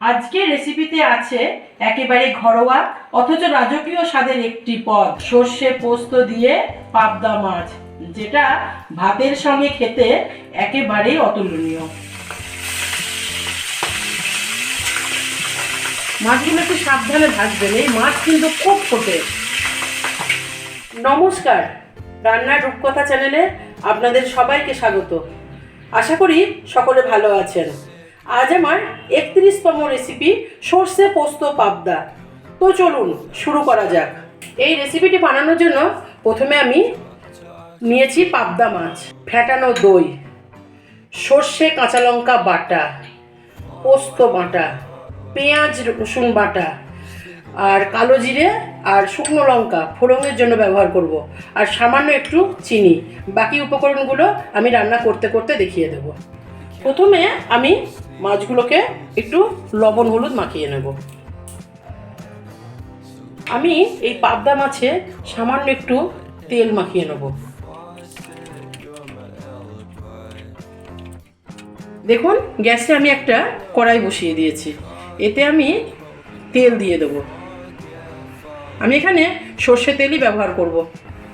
আজকে রেসিপিতে আছে একেবারে ঘরোয়া, অথচ রাজকীয় স্বাদের একটি পদ, সর্ষে পোস্ত দিয়ে পাবদা মাছ, যেটা ভাতের সঙ্গে খেতে একেবারেই অতুলনীয়। মাছগুলো একটু সাবধানে ভাজবেন, এই মাছ কিন্তু খুব ফোটে। নমস্কার, রান্নার রূপকথা চ্যানেলে আপনাদের সবাইকে স্বাগত। আশা করি সকলে ভালো আছেন। আজ আমার একত্রিশতম রেসিপি সর্ষে পোস্ত পাবদা। তো চলুন, শুরু করা যাক। এই রেসিপিটি বানানোর জন্য প্রথমে আমি নিয়েছি পাবদা মাছ ফ্যাটানো দই, সর্ষে কাঁচা লঙ্কা বাটা, পোস্ত বাটা, পেঁয়াজ, রসুন বাটা, আর কালো জিরে আর শুকনো লঙ্কা ফোড়নের জন্য ব্যবহার করব। আর সামান্য একটু চিনি, বাকি উপকরণগুলো আমি রান্না করতে করতে দেখিয়ে দেব। প্রথমে আমি মাছগুলোকে একটু লবণ হলুদ মাখিয়ে নেব। আমি এই পাবদা মাছে সামান্য একটু তেল মাখিয়ে নেব। দেখুন, গ্যাসে আমি একটা কড়াই বসিয়ে দিয়েছি। এতে আমি তেল দিয়ে দেবো। আমি এখানে সর্ষে তেলই ব্যবহার করব।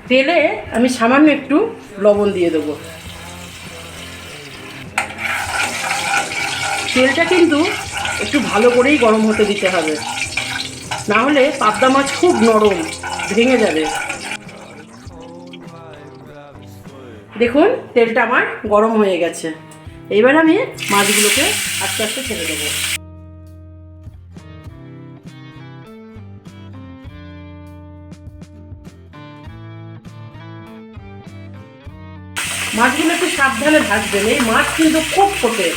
তেলে আমি সামান্য একটু লবণ দিয়ে দেবো। তেলটা কিন্তু একটু ভালো করেই গরম হতে দিতে হবে। না হলে পাবদা মাছ খুব নরম, ভেঙে যাবে। দেখুন, তেলটা আমার গরম হয়ে গেছে। এবার আমি মাছগুলোকে আস্তে আস্তে ছেড়ে দেবো। মাছগুলো একটু সাবধানে ভাজবেন, এই মাছ কিন্তু খুব ফোটে।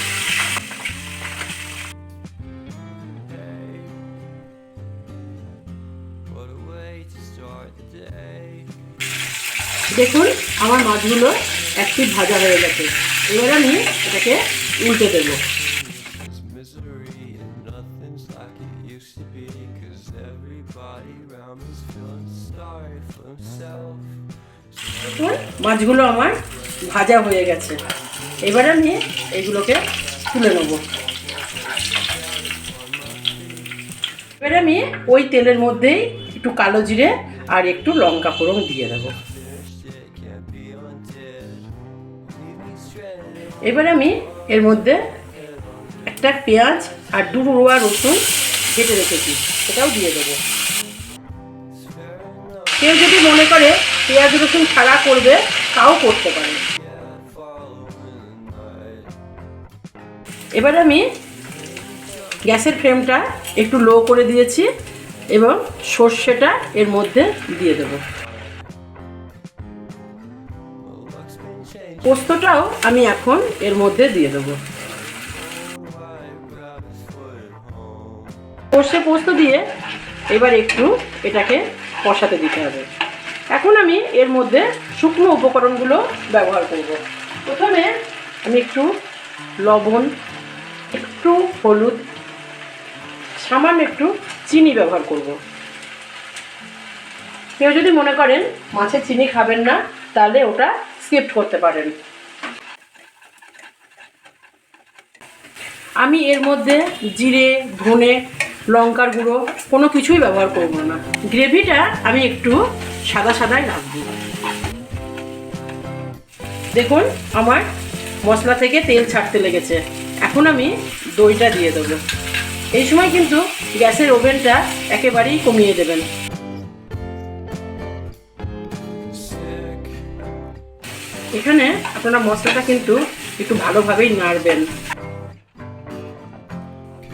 দেখুন, আমার মাছগুলো একটি ভাজা হয়ে গেছে। এবার আমি এটাকে উল্টে দেবো। মাছগুলো আমার ভাজা হয়ে গেছে। এবার আমি এগুলোকে তুলে নেব। এবার আমি ওই তেলের মধ্যেই একটু কালো জিরে আর একটু লঙ্কা ফোড়ন দিয়ে দেবো। এবার আমি এর মধ্যে একটা পেঁয়াজ আর দু রোয়া রসুন কেটে রেখেছি, সেটাও দিয়ে দেবো কেউ যদি মনে করে পেঁয়াজ রসুন ছাড়া করবে, তাও করতে পারে এবার আমি গ্যাসের ফ্লেমটা একটু লো করে দিয়েছি এবং সর্ষেটা এর মধ্যে দিয়ে দেবো. পোস্তটাও আমি এখন এর মধ্যে দিয়ে দেবো? সর্ষে পোস্ত দিয়ে এবার একটু এটাকে কষাতে দিতে হবে। এখন আমি এর মধ্যে শুকনো উপকরণগুলো ব্যবহার করব। প্রথমে আমি একটু লবণ, একটু হলুদ, সামান্য একটু চিনি ব্যবহার করব। কেউ যদি মনে করেন মাছের চিনি খাবেন না, তাহলে ওটা স্কিপ করতে পারেন। আমি এর মধ্যে জিরে, ধনে, লঙ্কার গুঁড়ো কোনো কিছুই ব্যবহার করব না। গ্রেভিটা আমি একটু সাদা সাদাই রাখব। দেখুন, আমার মশলা থেকে তেল ছাড়তে লেগেছে। এখন আমি দইটা দিয়ে দেবো। এই সময় কিন্তু গ্যাসের ওভেনটা একেবারেই কমিয়ে দেবেন। এখানে আপনারা মশলাটা কিন্তু একটু ভালোভাবেই নাড়বেন।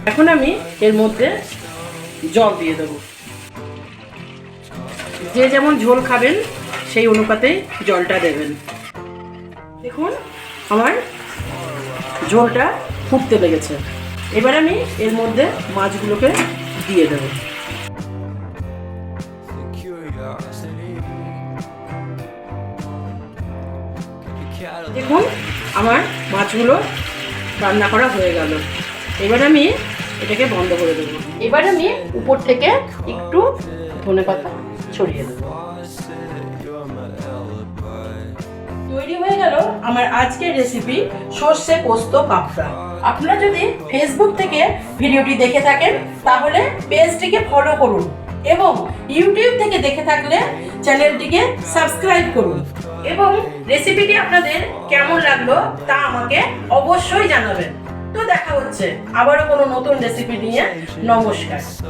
এখন আমি এর মধ্যে জল দিয়ে দেবো। যে যেমন ঝোল খাবেন, সেই অনুপাতেই জলটা দেবেন। দেখুন, আমার ঝোলটা ফুটতে লেগেছে। এবার আমি এর মধ্যে মাছগুলোকে দিয়ে দেবো। দেখুন, আমার মাছগুলো রান্না করা হয়ে গেল। এবার আমি এটাকে বন্ধ করে দেবো। এবার আমি উপর থেকে একটু ধনে পাতা ছড়িয়ে দেবো। তৈরি হয়ে গেল আমার আজকের রেসিপি সর্ষে পোস্ত পাপড়া। আপনারা যদি ফেসবুক থেকে ভিডিওটি দেখে থাকেন, তাহলে পেজটিকে ফলো করুন এবং ইউটিউব থেকে দেখে থাকলে চ্যানেলটিকে সাবস্ক্রাইব করুন। এবং রেসিপিটি আপনাদের কেমন লাগল তা আমাকে অবশ্যই জানাবেন। তো দেখা হচ্ছে আবারও কোনো নতুন রেসিপি নিয়ে। নমস্কার।